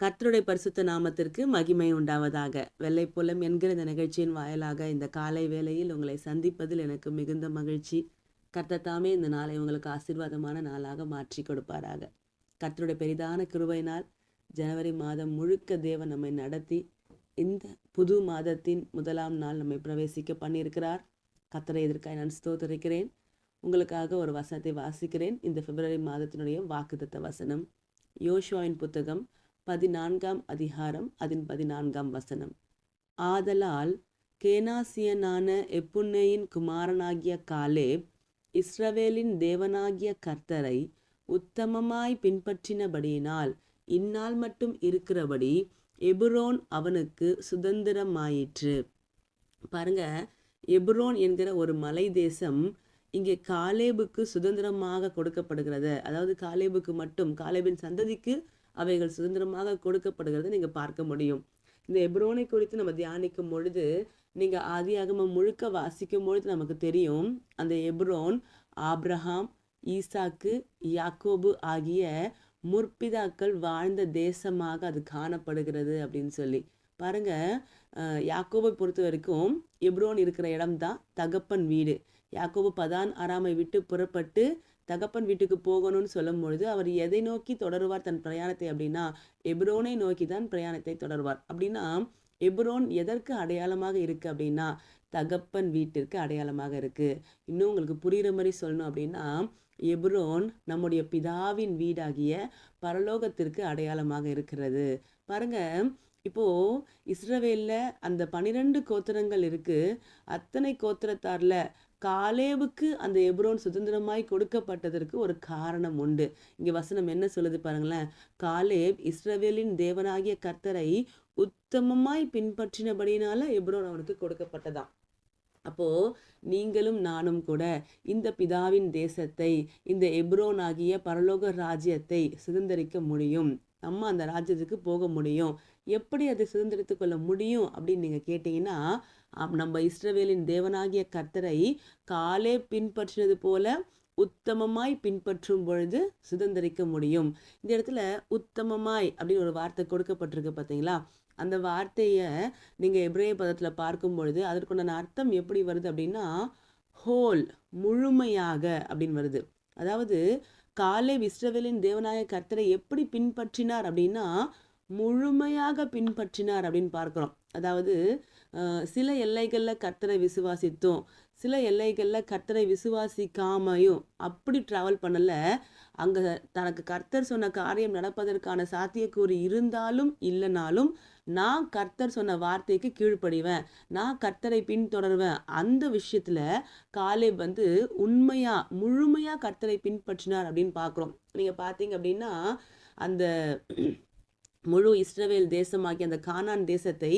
கர்த்தருடைய பரிசுத்த நாமத்திற்கு மகிமை உண்டாவதாக. வெள்ளைப்புலம் என்கிற இந்த நிகழ்ச்சியின் வாயிலாக இந்த காலை வேளையில் உங்களை சந்திப்பதில் எனக்கு மிகுந்த மகிழ்ச்சி. கர்த்தத்தாமே இந்த நாளை உங்களுக்கு ஆசீர்வாதமான நாளாக மாற்றி கொடுப்பாராக. கர்த்தருடைய பெரிதான கிருபையினால் ஜனவரி மாதம் முழுக்க தேவன் நம்மை நடத்தி இந்த புது மாதத்தின் முதலாம் நாள் நம்மை பிரவேசிக்க பண்ணியிருக்கிறார். கத்தரை எதிர்க்காய் நான் ஸ்தோத்தரிக்கிறேன்? உங்களுக்காக ஒரு வசனத்தை வாசிக்கிறேன். இந்த பிப்ரவரி மாதத்தினுடைய வாக்குத்தத்த வசனம். யோசுவாவின் புத்தகம் பதினான்காம் அதிகாரம் அதன் பதினான்காம் வசனம். ஆதலால் கேனாசியனான எப்புன்னேயின் குமாரனாகிய காலேப் இஸ்ரவேலின் தேவனாகிய கர்த்தரை உத்தமமாய் பின்பற்றினபடியினால் இந்நாள் மட்டும் இருக்கிறபடி எபுரோன் அவனுக்கு சுதந்திரமாயிற்று. பாருங்க எபுரோன் என்கிற ஒரு மலை தேசம் இங்கே காலேபுக்கு சுதந்திரமாக கொடுக்கப்படுகிறது. அதாவது காலேபுக்கு மட்டும் காலேபின் சந்ததிக்கு அவைகள் சுதந்திரமாக கொடுக்கப்படுகிறத நீங்கள் பார்க்க முடியும். இந்த எப்ரோனை குறித்து நம்ம தியானிக்கும் பொழுது நீங்கள் ஆதியாகமம் முழுக்க வாசிக்கும் பொழுது நமக்கு தெரியும் அந்த எப்ரோன் ஆப்ரஹாம் ஈசாக்கு யாக்கோபு ஆகிய முற்பிதாக்கள் வாழ்ந்த தேசமாக அது காணப்படுகிறது அப்படின்னு சொல்லி. பாருங்க யாக்கோபை பொறுத்த வரைக்கும் எப்ரோன் இருக்கிற இடம்தான் தகப்பன் வீடு. யாக்கோபு பதான் அறாமை விட்டு புறப்பட்டு தகப்பன் வீட்டுக்கு போகணும்னு சொல்லும் பொழுது அவர் எதை நோக்கி தொடருவார் தன் பிரயாணத்தை அப்படின்னா எப்ரோனை நோக்கி தான் பிரயாணத்தை தொடர்வார். அப்படின்னா எப்ரோன் எதற்கு அடையாளமாக இருக்குது அப்படின்னா தகப்பன் வீட்டிற்கு அடையாளமாக இருக்குது இன்னும் உங்களுக்கு புரிகிற மாதிரி சொல்லணும் அப்படின்னா எப்ரோன் நம்முடைய பிதாவின் வீடாகிய பரலோகத்திற்கு அடையாளமாக இருக்கிறது. பாருங்கள் இப்போ இஸ்ரவேலில் அந்த பனிரெண்டு கோத்திரங்கள் இருக்குது அத்தனை கோத்திரத்தாரில் காலேவுக்கு அந்த எப்ரோன் சுதந்திரமாய் கொடுக்கப்பட்டதற்கு ஒரு காரணம் உண்டு. இங்கே வசனம் என்ன சொல்லுது பாருங்களேன். காலேப் இஸ்ரவேலின் தேவனாகிய கர்த்தரை உத்தமமாய் பின்பற்றினபடினால எப்ரோன் அவனுக்கு கொடுக்கப்பட்டதாம். அப்போ நீங்களும் நானும் கூட இந்த பிதாவின் தேசத்தை இந்த எப்ரோன் ஆகிய பரலோக ராஜ்யத்தை சுதந்திரிக்க முடியும். நம்ம அந்த ராஜ்யத்துக்கு போக முடியும். எப்படி அதை சுதந்திரித்து கொள்ள முடியும் அப்படின்னு நீங்கள் கேட்டிங்கன்னா நம்ம இஸ்ரவேலின் தேவனாகிய கர்த்தரை காலே பின்பற்றினது போல உத்தமமாய் பின்பற்றும் பொழுது சுதந்திரிக்க முடியும். இந்த இடத்துல உத்தமமாய் அப்படின்னு ஒரு வார்த்தை கொடுக்கப்பட்டிருக்கு பார்த்தீங்களா? அந்த வார்த்தையை நீங்கள் எப்ரே பதத்தில் பார்க்கும் பொழுது அதற்குண்டான அர்த்தம் எப்படி வருது அப்படின்னா ஹோல் முழுமையாக அப்படின்னு வருது. அதாவது காலே இஸ்ரவேலின் தேவநாயக கர்த்தரை எப்படி பின்பற்றினார் அப்படின்னா முழுமையாக பின்பற்றினார் அப்படின்னு பார்க்குறோம். அதாவது சில எல்லைகளில் கர்த்தரை விசுவாசித்தும் சில எல்லைகளில் கர்த்தரை விசுவாசிக்காமையும் அப்படி ட்ராவல் பண்ணலை. அங்கே தனக்கு கர்த்தர் சொன்ன காரியம் நடப்பதற்கான சாத்தியக்கூறு இருந்தாலும் இல்லைனாலும் நான் கர்த்தர் சொன்ன வார்த்தைக்கு கீழ்ப்படிவேன் நான் கர்த்தரை பின்தொடர்வேன். அந்த விஷயத்தில் காலேப் வந்து உண்மையாக முழுமையாக கர்த்தரை பின்பற்றினார் அப்படின்னு பார்க்குறோம். நீங்கள் பார்த்தீங்க அப்படின்னா அந்த முழு இஸ்ரவேல் தேசமாகிய அந்த கானான் தேசத்தை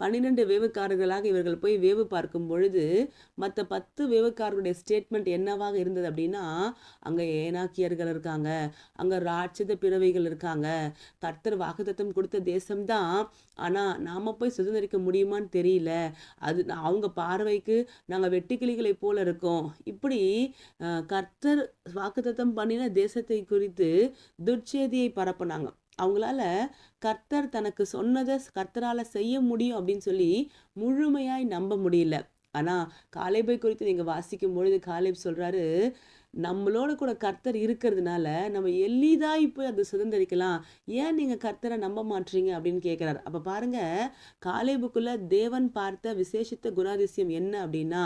பன்னிரெண்டு வேவுக்காரர்களாக இவர்கள் போய் வேவு பார்க்கும் பொழுது மற்ற பத்து வேவுக்காரர்களுடைய ஸ்டேட்மெண்ட் என்னவாக இருந்தது அப்படின்னா அங்கே ஏனாக்கியர்கள் இருக்காங்க அங்கே ராட்சத பிறவைகள் இருக்காங்க கர்த்தர் வாக்குத்தத்தம் கொடுத்த தேசம்தான் ஆனால் நாம் போய் சுதந்திரிக்க முடியுமான்னு தெரியல. அது நான் அவங்க பார்வைக்கு நாங்கள் வெட்டுக்கிளிகளை போல இருக்கோம். இப்படி கர்த்தர் வாக்குத்தத்தம் பண்ணின தேசத்தை குறித்து துர்ச்சேதியை பரப்புனாங்க. அவங்களால கர்த்தர் தனக்கு சொன்னதை கர்த்தரால் செய்ய முடியும் அப்படின்னு சொல்லி முழுமையாய் நம்ப முடியல. ஆனால் காலேபை குறித்து நீங்கள் வாசிக்கும் பொழுது காலேப் சொல்கிறாரு நம்மளோட கூட கர்த்தர் இருக்கிறதுனால நம்ம எளிதாக இப்போ அதை சுதந்திரிக்கலாம். ஏன் நீங்கள் கர்த்தரை நம்ப மாட்டீங்க அப்படின்னு கேட்குறாரு அப்போ பாருங்கள் காலேபுக்குள்ள தேவன் பார்த்த விசேஷித்த குணாதிசயம் என்ன அப்படின்னா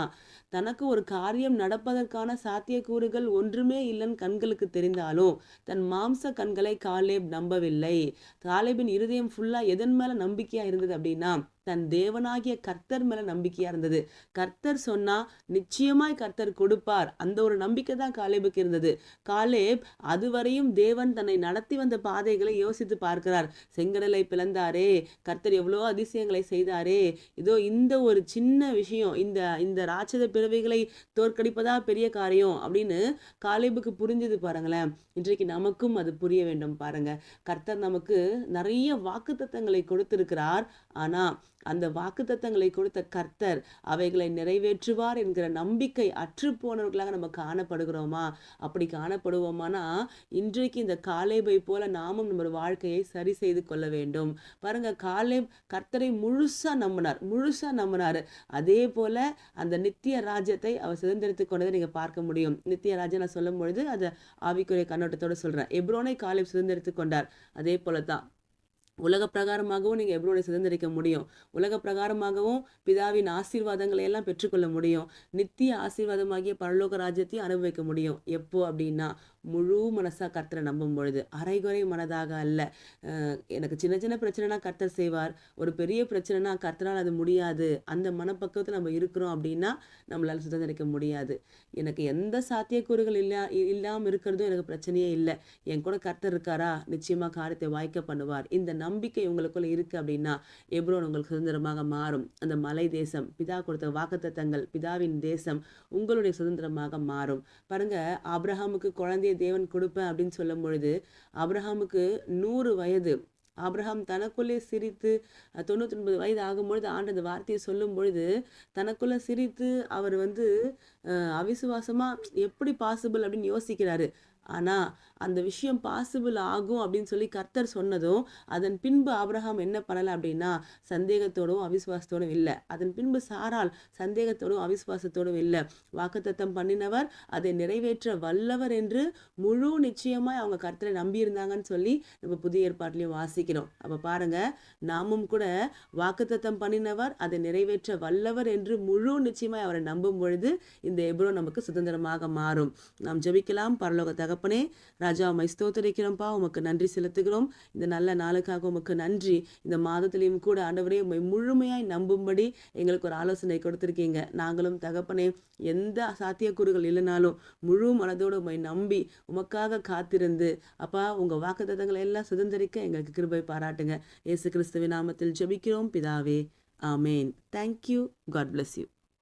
தனக்கு ஒரு காரியம் நடப்பதற்கான சாத்தியக்கூறுகள் ஒன்றுமே இல்லைன்னு கண்களுக்கு தெரிந்தாலும் தன் மாம்ச கண்களை காலேப் நம்பவில்லை. காலேபின் இருதயம் ஃபுல்லாக எதன் மேலே நம்பிக்கையாக இருந்தது அப்படின்னா தன் தேவனாகிய கர்த்தர் மேல நம்பிக்கையா இருந்தது. கர்த்தர் சொன்னா நிச்சயமாய் கர்த்தர் கொடுப்பார். அந்த ஒரு நம்பிக்கை தான் காலேபுக்கு இருந்தது. காலேப் அதுவரையும் தேவன் தன்னை நடத்தி வந்த பாதைகளை யோசித்து பார்க்கிறார். செங்கடலை பிளந்தாரே கர்த்தர் எவ்வளோ அதிசயங்களை செய்தாரே. இதோ இந்த ஒரு சின்ன விஷயம் இந்த இந்த ராட்சத பிறவிகளை தோற்கடிப்பதா பெரிய காரியம் அப்படின்னு காலேபுக்கு புரிஞ்சது பாருங்களேன். இன்றைக்கு நமக்கும் அது புரிய வேண்டும் பாருங்க. கர்த்தர் நமக்கு நிறைய வாக்குத்தத்தங்களை கொடுத்திருக்கிறார். ஆனா அந்த வாக்குத்தத்தங்களை கொடுத்த கர்த்தர் அவைகளை நிறைவேற்றுவார் என்கிற நம்பிக்கை அற்று போனவர்களாக நம்ம காணப்படுகிறோமா? அப்படி காணப்படுவோமானா இன்றைக்கு இந்த காலேபை போல நாமும் நம்ம வாழ்க்கையை சரி செய்து கொள்ள வேண்டும். பாருங்க காலே கர்த்தரை முழுசா நம்பினார் முழுசா நம்பினார். அதே போல அந்த நித்திய ராஜ்யத்தை அவர் சுதந்திரத்து கொண்டதை நீங்க பார்க்க முடியும். நித்திய ராஜ்யம் நான் சொல்லும் பொழுது அதை ஆவிக்குரிய கண்ணோட்டத்தோட சொல்றேன். எப்ரோனை காலை சுதந்திரத்து கொண்டார். அதே போல தான் உலக பிரகாரமாகவும் நீங்கள் எப்ரோனை சுதந்திரிக்க முடியும்? உலக பிரகாரமாகவும் பிதாவின் ஆசீர்வாதங்களை எல்லாம் பெற்றுக்கொள்ள முடியும். நித்திய ஆசீர்வாதமாகிய பரலோக ராஜ்யத்தையும் அனுபவிக்க முடியும். எப்போ அப்படின்னா முழு மனசாக கர்த்தரை நம்பும் பொழுது அரைகுறை மனதாக அல்ல. எனக்கு சின்ன சின்ன பிரச்சனைனா கர்த்தர் செய்வார். ஒரு பெரிய பிரச்சனைனா கர்த்தரால் அது முடியாது. அந்த மனப்பக்குவத்தை நம்ம இருக்கிறோம் அப்படின்னா நம்மளால் சுதந்திரிக்க முடியாது. எனக்கு எந்த சாத்தியக்கூறுகள் இல்லா இல்லாமல் இருக்கிறதும் எனக்கு பிரச்சனையே இல்லை. என் கூட கர்த்தர் இருக்காரா? நிச்சயமாக காரியத்தை வாய்க்க பண்ணுவார். இந்த நம்பிக்கை உங்களுக்குள்ளே இருக்குது அப்படின்னா எப்ரோன் உங்களுக்கு சுதந்திரமாக மாறும். அந்த மலை தேசம் பிதா கொடுத்த வாக்குத்தத்தங்கள் பிதாவின் தேசம் உங்களுடைய சுதந்திரமாக மாறும். பாருங்கள் அப்ரஹாமுக்கு குழந்தைய தேவன் கொடுப்பேன் அப்படின்னு சொல்லும் பொழுது அப்ரஹாமுக்கு நூறு வயது. ஆப்ரஹாம் தனக்குள்ளே சிரித்து அஹ், தொண்ணூத்தி ஒன்பது வயது ஆகும்பொழுது ஆண்டு அந்த வார்த்தையை சொல்லும் பொழுது தனக்குள்ள சிரித்து அவர் வந்து அவிசுவாசமாக அவிசுவாசமா எப்படி பாசிபிள் அப்படின்னு யோசிக்கிறாரு. ஆனால் அந்த விஷயம் பாசிபிள் ஆகும் அப்படின்னு சொல்லி கர்த்தர் சொன்னதும் அதன் பின்பு ஆபிரகாம் என்ன பண்ணலை அப்படின்னா சந்தேகத்தோடும் அவிசுவாசத்தோடும் இல்லை. அதன் பின்பு சாரால் சந்தேகத்தோடும் அவிசுவாசத்தோடும் இல்லை. வாக்குத்தத்தம் பண்ணினவர் அதை நிறைவேற்ற வல்லவர் என்று முழு நிச்சயமாக அவங்க கர்த்தரை நம்பியிருந்தாங்கன்னு சொல்லி நம்ம புதிய ஏற்பாட்டிலையும் வாசிக்கிறோம். அப்போ பாருங்கள் நாமும் கூட வாக்குத்தத்தம் பண்ணினவர் அதை நிறைவேற்ற வல்லவர் என்று முழு நிச்சயமாய் அவரை நம்பும் பொழுது இந்த எப்ரோ நமக்கு சுதந்திரமாக மாறும். நாம் ஜெபிக்கலாம் பரலோக தகப்பனே ராஜா உமை ஸ்தோத்தரிக்கிறோம்ப்பா உமக்கு நன்றி செலுத்துகிறோம். இந்த நல்ல நாளுக்காக உமக்கு நன்றி. இந்த மாதத்திலையும் கூட ஆண்டவரே உண்மை முழுமையாய் நம்பும்படி எங்களுக்கு ஒரு ஆலோசனை கொடுத்துருக்கீங்க. நாங்களும் தகப்பனே எந்த சாத்தியக்கூறுகள் இல்லைனாலும் முழு மனதோடு உண்மை நம்பி உமக்காக காத்திருந்து அப்பா உங்கள் வாக்குத்தத்தங்களை எல்லாம் சுதந்திரிக்க எங்களுக்கு கிருபை பாராட்டுங்க. இயேசு கிறிஸ்துவின் நாமத்தில் ஜெபிக்கிறோம். பிதாவே ஆமேன். Thank you God bless you